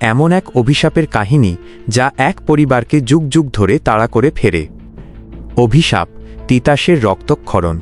এমন এক অভিশাপের কাহিনী যা এক পরিবারকে যুগ যুগ ধরে তাড়া করে ফেরে। অভিশাপ, তিতাসের রক্তক্ষরণ।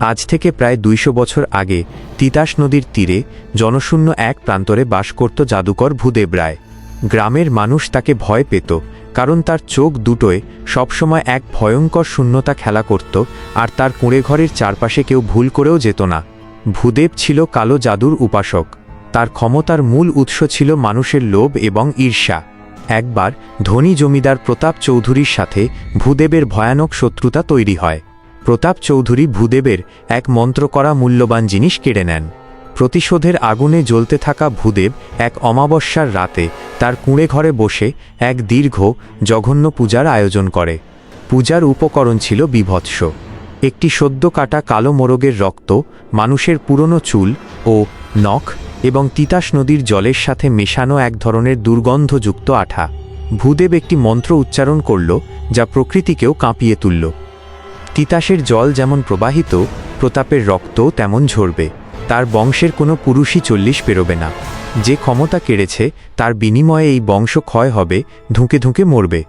আজ থেকে প্রায় দুইশো বছর আগে তিতাস নদীর তীরে জনশূন্য এক প্রান্তরে বাস করত জাদুকর ভূদেব রায়। গ্রামের মানুষ তাকে ভয় পেত, কারণ তার চোখ দুটোয় সবসময় এক ভয়ঙ্কর শূন্যতা খেলা করত আর তার কুঁড়েঘরের চারপাশে কেউ ভুল করেও যেত না। ভূদেব ছিল কালো জাদুর উপাসক। তার ক্ষমতার মূল উৎস ছিল মানুষের লোভ এবং ঈর্ষা। একবার ধনী জমিদার প্রতাপ চৌধুরীর সাথে ভূদেবের ভয়ানক শত্রুতা তৈরি হয়। প্রতাপ চৌধুরী ভূদেবের এক মন্ত্র করা মূল্যবান জিনিস কেড়ে নেন। প্রতিশোধের আগুনে জ্বলতে থাকা ভূদেব এক অমাবস্যার রাতে তার কুঁড়ে ঘরে বসে এক দীর্ঘ, জঘন্য পূজার আয়োজন করে। পূজার উপকরণ ছিল বিভৎস। একটি সদ্য কাটা কালো মোরগের রক্ত, মানুষের পুরনো চুল ও নখ এবং তিতাস নদীর জলের সাথে মেশানো এক ধরনের দুর্গন্ধযুক্ত আঠা। ভূদেব একটি মন্ত্র উচ্চারণ করল, যা প্রকৃতিকেও কাঁপিয়ে তুলল। তিতাসের জল যেমন প্রবাহিত, প্রতাপের রক্ত তেমন ঝরবে। তার বংশের কোনো পুরুষই চল্লিশ পেরোবে না। যে ক্ষমতা কেড়েছে, তার বিনিময়ে এই বংশ ক্ষয় হবে, ধুঁকে ধুঁকে মরবে।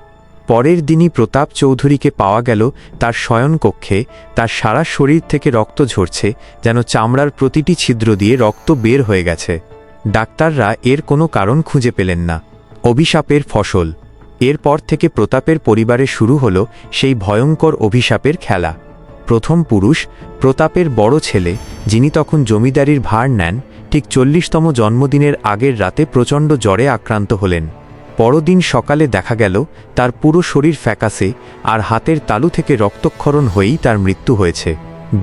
পরের দিনই প্রতাপ চৌধুরীকে পাওয়া গেল তার শয়নকক্ষে তার সারা শরীর থেকে রক্ত ঝরছে, যেন চামড়ার প্রতিটি ছিদ্র দিয়ে রক্ত বের হয়ে গেছে। ডাক্তাররা এর কোনো কারণ খুঁজে পেলেন না। অভিশাপের ফসল। এরপর থেকে প্রতাপের পরিবারে শুরু হল সেই ভয়ঙ্কর অভিশাপের খেলা। প্রথম পুরুষ, প্রতাপের বড় ছেলে, যিনি তখন জমিদারির ভার নেন, ঠিক চল্লিশতম জন্মদিনের আগের রাতে প্রচণ্ড জ্বরে আক্রান্ত হলেন। পরদিন সকালে দেখা গেল, তার পুরো শরীর ফ্যাকাসে আর হাতের তালু থেকে রক্তক্ষরণ হয়েই তার মৃত্যু হয়েছে।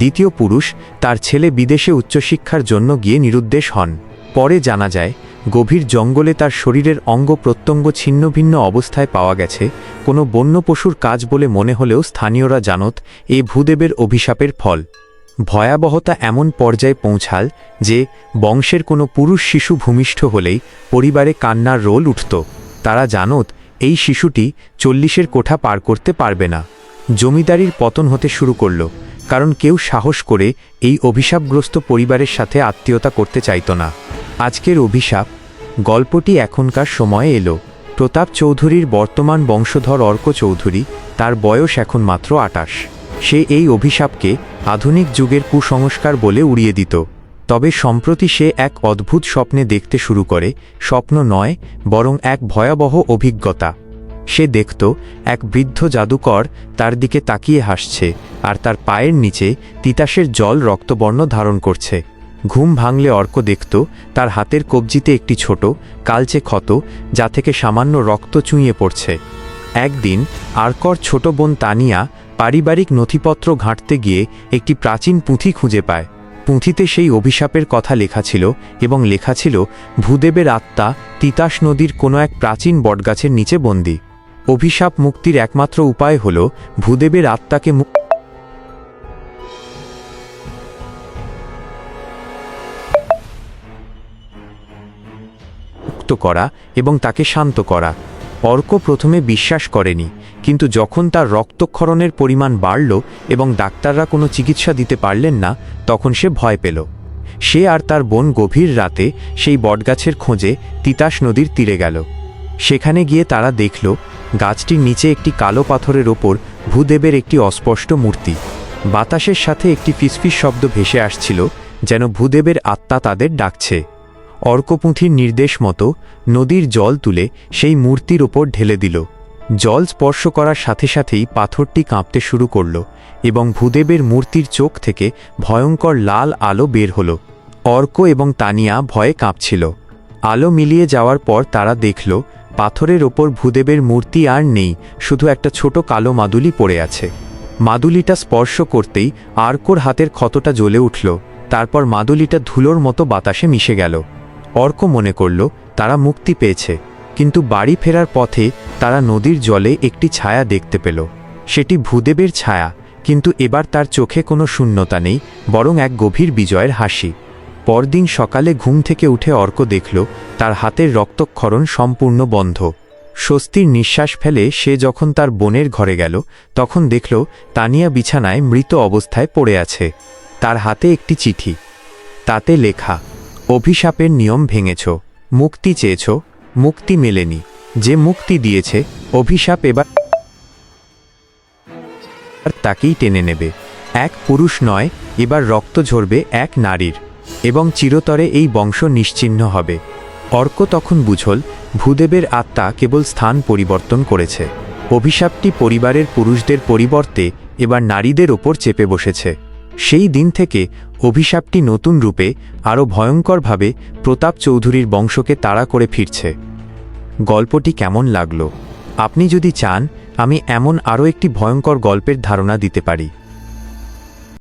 দ্বিতীয় পুরুষ তার ছেলে বিদেশে উচ্চশিক্ষার জন্য গিয়ে নিরুদ্দেশ হন। পরে জানা যায়, গভীর জঙ্গলে তার শরীরের অঙ্গ প্রত্যঙ্গ ছিন্নভিন্ন অবস্থায় পাওয়া গেছে, কোনো বন্য পশুর কাজ বলে মনে হলেও স্থানীয়রা জানত এ ভূদেবের অভিশাপের ফল। ভয়াবহতা এমন পর্যায়ে পৌঁছাল যে বংশের কোনো পুরুষ শিশু ভূমিষ্ঠ হলেই পরিবারে কান্নার রোল উঠত। তারা জানত এই শিশুটি চল্লিশের কোঠা পার করতে পারবে না। জমিদারির পতন হতে শুরু করল, কারণ কেউ সাহস করে এই অভিশাপগ্রস্ত পরিবারের সাথে আত্মীয়তা করতে চাইত না। আজকের অভিশাপ, গল্পটি এখনকার সময়ে এলো। প্রতাপ চৌধুরীর বর্তমান বংশধর অর্ক চৌধুরী, তার বয়স এখন মাত্র আটাশ। সে এই অভিশাপকে আধুনিক যুগের কুসংস্কার বলে উড়িয়ে দিত। তবে সম্প্রতি সে এক অদ্ভুত স্বপ্নে দেখতে শুরু করে, স্বপ্ন নয়, বরং এক ভয়াবহ অভিজ্ঞতা। সে দেখত, এক বৃদ্ধ জাদুকর তার দিকে তাকিয়ে হাসছে, আর তার পায়ের নিচে তিতাসের জল রক্তবর্ণ ধারণ করছে। ঘুম ভাঙলে অর্ক দেখত, তার হাতের কবজিতে একটি ছোট, কালচে ক্ষত, যা থেকে সামান্য রক্ত চুঁইয়ে পড়ছে। একদিন, আরকর ছোট বোন তানিয়া পারিবারিক নথিপত্র ঘাঁটতে গিয়ে একটি প্রাচীন পুঁথি খুঁজে পায়। পুঁথিতে সেই অভিশাপের কথা লেখা ছিল এবং লেখা ছিল, ভূদেবের আত্মা তিতাস নদীর কোনো এক প্রাচীন বটগাছের নিচে বন্দী। অভিশাপ মুক্তির একমাত্র উপায় হল, ভূদেবের আত্মাকে মুক্ত করা এবং তাকে শান্ত করা। অর্ক প্রথমে বিশ্বাস করেনি, কিন্তু যখন তার রক্তক্ষরণের পরিমাণ বাড়ল এবং ডাক্তাররা কোনো চিকিৎসা দিতে পারলেন না, তখন সে ভয় পেল। সে আর তার বোন গভীর রাতে সেই বটগাছের খোঁজে তিতাস নদীর তীরে গেল। সেখানে গিয়ে তারা দেখল, গাছটির নিচে একটি কালো পাথরের ওপর ভূদেবের একটি অস্পষ্ট মূর্তি। বাতাসের সাথে একটি ফিসফিস শব্দ ভেসে আসছিল, যেন ভূদেবের আত্মা তাদের ডাকছে। অর্কপুঁথির নির্দেশ মতো নদীর জল তুলে সেই মূর্তির ওপর ঢেলে দিল। জল স্পর্শ করার সাথে সাথেই পাথরটি কাঁপতে শুরু করল এবং ভূদেবের মূর্তির চোখ থেকে ভয়ঙ্কর লাল আলো বের হল। অর্ক এবং তানিয়া ভয়ে কাঁপছিল। আলো মিলিয়ে যাওয়ার পর তারা দেখল, পাথরের ওপর ভূদেবের মূর্তি আর নেই, শুধু একটা ছোট কালো মাদুলি পড়ে আছে। মাদুলিটা স্পর্শ করতেই আর্কোর হাতের ক্ষতটা জ্বলে উঠল, তারপর মাদুলিটা ধুলোর মতো বাতাসে মিশে গেল। অর্ক মনে করল, তারা মুক্তি পেয়েছে। কিন্তু বাড়ি ফেরার পথে তারা নদীর জলে একটি ছায়া দেখতে পেল। সেটি ভূদেবের ছায়া, কিন্তু এবার তার চোখে কোনো শূন্যতা নেই, বরং এক গভীর বিজয়ের হাসি। পরদিন সকালে ঘুম থেকে উঠে অর্ক দেখল, তার হাতের রক্তক্ষরণ সম্পূর্ণ বন্ধ। স্বস্তির নিঃশ্বাস ফেলে সে যখন তার বোনের ঘরে গেল, তখন দেখল, তানিয়া বিছানায় মৃত অবস্থায় পড়ে আছে। তার হাতে একটি চিঠি। তাতে লেখা অভিশাপের নিয়ম ভেঙেছ, মুক্তি চেয়েছ, মুক্তি মেলেনি। যে মুক্তি দিয়েছে, অভিশাপ এবার তাকেই টেনে নেবে। এক পুরুষ নয়, এবার রক্ত ঝরবে এক নারীর, এবং চিরতরে এই বংশ নিশ্চিহ্ন হবে। অর্ক তখন বুঝল, ভূদেবের আত্মা কেবল স্থান পরিবর্তন করেছে। অভিশাপটি পরিবারের পুরুষদের পরিবর্তে এবার নারীদের ওপর চেপে বসেছে। সেই দিন থেকে অভিশাপটি নতুন রূপে আরও ভয়ঙ্করভাবে প্রতাপ চৌধুরীর বংশকে তাড়া করে ফিরছে। গল্পটি কেমন লাগল? আপনি যদি চান, আমি এমন আরও একটি ভয়ঙ্কর গল্পের ধারণা দিতে পারি।